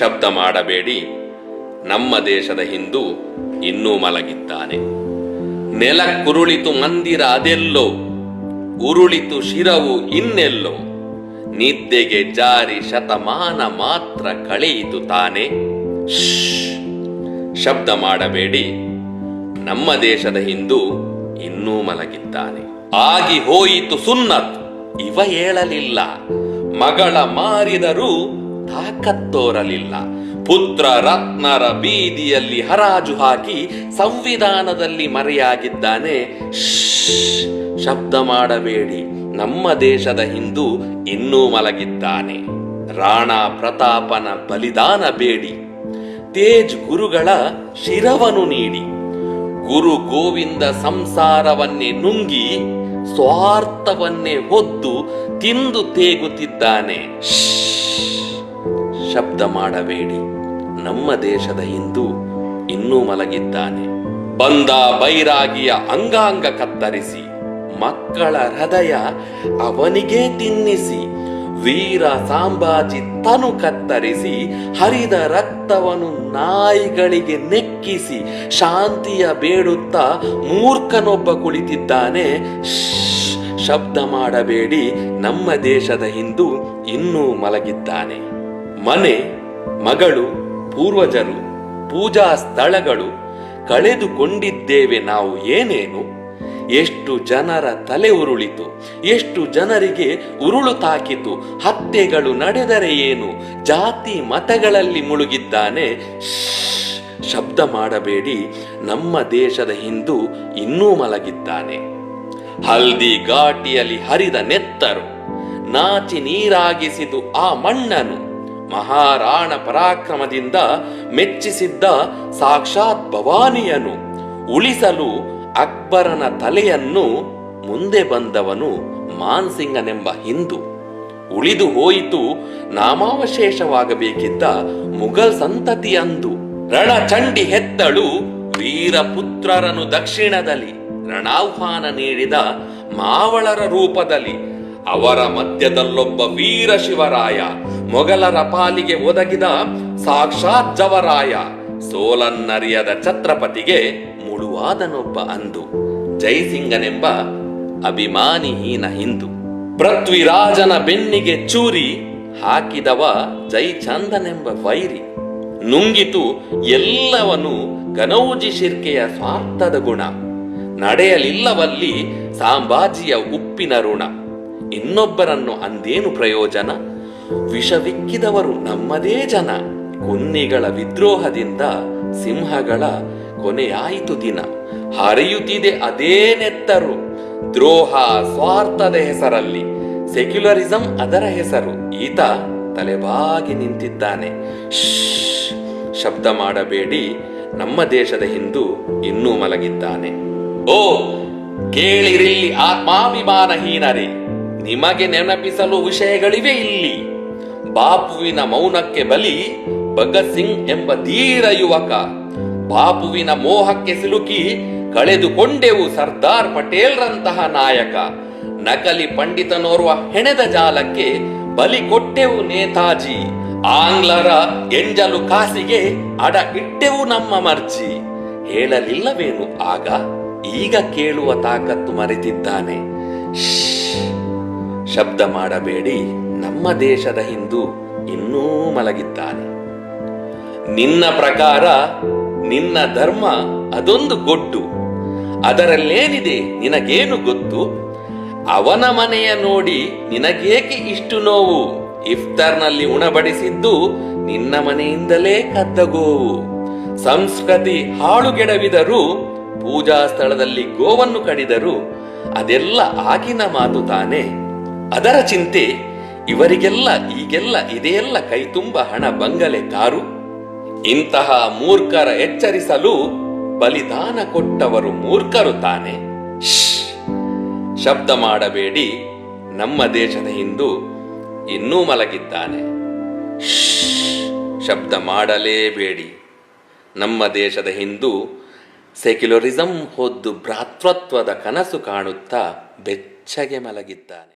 ಶಬ್ದ ಮಾಡಬೇಡಿ. ನಮ್ಮ ದೇಶದ ಹಿಂದೂ ಇನ್ನೂ ಮಲಗಿದ್ದಾನೆ. ನೆಲ ಕುರುಳಿತು ಮಂದಿರ ಅದೆಲ್ಲೋ, ಉರುಳಿತು ಶಿರವು ಇನ್ನೆಲ್ಲೋ. ನಿದ್ದೆಗೆ ಜಾರಿ ಶತಮಾನ ಮಾತ್ರ ಕಳೆಯಿತು ತಾನೆ. ಶಬ್ದ ಮಾಡಬೇಡಿ. ನಮ್ಮ ದೇಶದ ಹಿಂದೂ ಇನ್ನೂ ಮಲಗಿದ್ದಾನೆ. ಆಗಿ ಹೋಯಿತು ಸುನ್ನತ್. ಇವ ಹೇಳಲಿಲ್ಲ ಮಗಳ ಮಾರಿದರೂ ತಾಕತ್ತೋರಲಿಲ್ಲ ಪುತ್ರ ರತ್ನರ ಬೀದಿಯಲ್ಲಿ ಹರಾಜು ಹಾಕಿ ಸಂವಿಧಾನದಲ್ಲಿ ಮರೆಯಾಗಿದ್ದಾನೆ. ಶಬ್ದ ಮಾಡಬೇಡಿ. ನಮ್ಮ ದೇಶದ ಹಿಂದೂ ಇನ್ನೂ ಮಲಗಿದ್ದಾನೆ. ರಾಣಾ ಪ್ರತಾಪನ ಬಲಿದಾನ ಬೇಡಿ. ತೇಜ್ ಗುರುಗಳ ಶಿರವನು ನೀಡಿ. ಗುರು ಗೋವಿಂದ ಸಂಸಾರವನ್ನೇ ನುಂಗಿ, ಸ್ವಾರ್ಥವನ್ನೇ ಹೊದ್ದು ತಿಂದು ತೇಗುತ್ತಿದ್ದಾನೆ. ಶ್ಶ್. ಶಬ್ದ ಮಾಡಬೇಡಿ. ನಮ್ಮ ದೇಶದ ಹಿಂದೂ ಇನ್ನೂ ಮಲಗಿದ್ದಾನೆ. ಬಂದ ಬೈರಾಗಿಯ ಅಂಗಾಂಗ ಕತ್ತರಿಸಿ, ಮಕ್ಕಳ ಹೃದಯ ಅವನಿಗೇ ತಿನ್ನಿಸಿ, ವೀರ ಸಾಂಬಾಜಿ ತನು ಕತ್ತರಿಸಿ, ಹರಿದ ರಕ್ತವನ್ನು ನಾಯಿಗಳಿಗೆ ನೆಕ್ಕಿಸಿ, ಶಾಂತಿಯ ಬೇಡುತ್ತಾ ಮೂರ್ಖನೊಬ್ಬ ಕುಳಿತಿದ್ದಾನೆ. ಶಬ್ದ ಮಾಡಬೇಡಿ. ನಮ್ಮ ದೇಶದ ಹಿಂದೂ ಇನ್ನೂ ಮಲಗಿದ್ದಾನೆ. ಮನೆ, ಮಗಳು, ಪೂರ್ವಜರು, ಪೂಜಾ ಸ್ಥಳಗಳು ಕಳೆದುಕೊಂಡಿದ್ದೇವೆ ನಾವು ಏನೇನು? ಎಷ್ಟು ಜನರ ತಲೆ ಉರುಳಿತು, ಎಷ್ಟು ಜನರಿಗೆ ಉರುಳು ತಾಕಿತು, ಹತ್ಯೆಗಳು ನಡೆದರೆ ಏನು? ಜಾತಿ ಮತಗಳಲ್ಲಿ ಮುಳುಗಿದ್ದಾನೆ. ಶಬ್ದ ಮಾಡಬೇಡಿ, ನಮ್ಮ ದೇಶದ ಹಿಂದೂ ಇನ್ನೂ ಮಲಗಿದ್ದಾನೆ. ಹಲ್ದಿ ಘಾಟಿಯಲ್ಲಿ ಹರಿದ ನೆತ್ತರು, ನಾಚಿ ನೀರಾಗಿಸಿದು ಆ ಮಣ್ಣನು. ಮಹಾರಾಣ ಪರಾಕ್ರಮದಿಂದ ಮೆಚ್ಚಿಸಿದ್ದ ಸಾಕ್ಷಾತ್ ಭವಾನಿಯನು. ಉಳಿಸಲು ಅಕ್ಬರನ ತಲೆಯನ್ನು ಮುಂದೆ ಬಂದವನು ಮಾನ್ಸಿಂಗನೆಂಬ ಹಿಂದೂ. ಉಳಿದು ಹೋಯಿತು ನಾಮಾವಶೇಷವಾಗಬೇಕಿದ್ದ ಮುಘಲ್ ಸಂತತಿಯಂದು. ರಣಚಂಡಿ ಹೆತ್ತಳು ವೀರಪುತ್ರರನು ದಕ್ಷಿಣದಲ್ಲಿ ರಣಾಹ್ವಾನ ನೀಡಿದ ಮಾವಳರ ರೂಪದಲ್ಲಿ ಅವರ ಮಧ್ಯದಲ್ಲೊಬ್ಬ ವೀರ ಶಿವರಾಯ, ಮೊಘಲರ ಪಾಲಿಗೆ ಒದಗಿದ ಸಾಕ್ಷಾತ್ ಜವರಾಯ, ಸೋಲನ್ನರಿಯದ ಛತ್ರಪತಿಗೆ ಮುಳುವಾದನೊಬ್ಬ ಅಂದು, ಜೈಸಿಂಗನೆಂಬ ಅಭಿಮಾನಿಹೀನ ಹಿಂದೂ. ಪೃಥ್ವಿರಾಜನ ಬೆನ್ನಿಗೆ ಚೂರಿ ಹಾಕಿದವ ಜೈಚಂದನೆಂಬ ವೈರಿ. ನುಂಗಿತು ಎಲ್ಲವನು ಕನೌಜಿ ಶಿರ್ಕೆಯ ಸ್ವಾರ್ಥದ ಗುಣ. ನಡೆಯಲಿಲ್ಲವಲ್ಲಿ ಸಾಂಬಾಜಿಯ ಉಪ್ಪಿನ ಋಣ. ಇನ್ನೊಬ್ಬರನ್ನು ಅಂದೇನು ಪ್ರಯೋಜನ? ವಿಷವಿಕ್ಕಿದವರು ನಮ್ಮದೇ ಜನ. ಕುನ್ನಿಗಳ ವಿದ್ರೋಹದಿಂದ ಸಿಂಹಗಳ ಕೊನೆಯಾಯಿತು ದಿನ. ಹರಿಯುತ್ತಿದೆ ಅದೇ ನೆತ್ತರು. ದ್ರೋಹ ಸ್ವಾರ್ಥದ ಹೆಸರಲ್ಲಿ. ಸೆಕ್ಯುಲರಿಸಂ ಅದರ ಹೆಸರು. ಈತ ತಲೆಬಾಗಿ ನಿಂತಿದ್ದಾನೆ. ಶಬ್ದ ಮಾಡಬೇಡಿ. ನಮ್ಮ ದೇಶದ ಹಿಂದೂ ಇನ್ನೂ ಮಲಗಿದ್ದಾನೆ. ಓ ಕೇಳಿರಿಲ್ಲಿ ಆತ್ಮಾಭಿಮಾನಹೀನರೇ. ನಿಮಗೆ ನೆನಪಿಸಲು ವಿಷಯಗಳಿವೆ ಇಲ್ಲಿ. ಬಾಪುವಿನ ಮೌನಕ್ಕೆ ಬಲಿ ಭಗತ್ ಸಿಂಗ್ ಎಂಬ ಧೀರ ಯುವಕ. ಬಾಪುವಿನ ಮೋಹಕ್ಕೆ ಸಿಲುಕಿ ಕಳೆದುಕೊಂಡೆವು ಸರ್ದಾರ್ ಪಟೇಲ್ರಂತಹ ನಾಯಕ. ನಕಲಿ ಪಂಡಿತನೋರ್ವ ಹೆಣೆದ ಜಾಲಕ್ಕೆ ಬಲಿ ಕೊಟ್ಟೆವು ನೇತಾಜಿ. ಆಂಗ್ಲರ ಎಂಜಲು ಕಾಸಿಗೆ ಅಡ ಇಟ್ಟೆವು ನಮ್ಮ ಮರ್ಜಿ. ಹೇಳಲಿಲ್ಲವೇನು ಆಗ? ಈಗ ಕೇಳುವ ತಾಕತ್ತು ಮರೆತಿದ್ದಾನೆ. ಶಬ್ದ ಮಾಡಬೇಡಿ. ನಮ್ಮ ದೇಶದ ಹಿಂದೂ ಇನ್ನೂ ಮಲಗಿದ್ದಾನೆ. ನಿನ್ನ ಪ್ರಕಾರ, ನಿನ್ನ ಧರ್ಮ ಅದೊಂದು ಗೊಡ್ಡು ಅದರಲ್ಲೇನಿದೆ ನಿನಗೇನು ಗೊತ್ತು? ಅವನ ಮನೆಯ ನೋಡಿ ನಿನಗೇಕೆ ಇಷ್ಟು ನೋವು? ಇಫ್ತಾರ್ನಲ್ಲಿ ಉಣಬಡಿಸಿದ್ದು ನಿನ್ನ ಮನೆಯಿಂದಲೇ ಕದ್ದ ಗೋವು ಸಂಸ್ಕೃತಿ ಹಾಳುಗೆಡವಿದರೂ, ಪೂಜಾ ಸ್ಥಳದಲ್ಲಿ ಗೋವನ್ನು ಕಡಿದರು ಅದೆಲ್ಲ ಆಗಿನ ಮಾತು ತಾನೆ. ಅದರ ಚಿಂತೆ, ಇವರಿಗೆಲ್ಲ, ಈಗೆಲ್ಲ ಇದೆಯೆಲ್ಲ ಕೈತುಂಬ ಹಣ, ಬಂಗಲೆ, ಕಾರು. ಇಂತಹ ಮೂರ್ಖರ ಎಚ್ಚರಿಸಲು ಬಲಿದಾನ ಕೊಟ್ಟವರು ಮೂರ್ಖರು ತಾನೆ. ಶಬ್ದ ಮಾಡಬೇಡಿ. ನಮ್ಮ ದೇಶದ ಹಿಂದೂ ಇನ್ನೂ ಮಲಗಿದ್ದಾನೆ. ಶಬ್ದ ಮಾಡಲೇಬೇಡಿ. ನಮ್ಮ ದೇಶದ ಹಿಂದೂ ಸೆಕ್ಯುಲರಿಸಂ ಹೊದ್ದು ಭ್ರಾತೃತ್ವದ ಕನಸು ಕಾಣುತ್ತಾ ಬೆಚ್ಚಗೆ ಮಲಗಿದ್ದಾನೆ.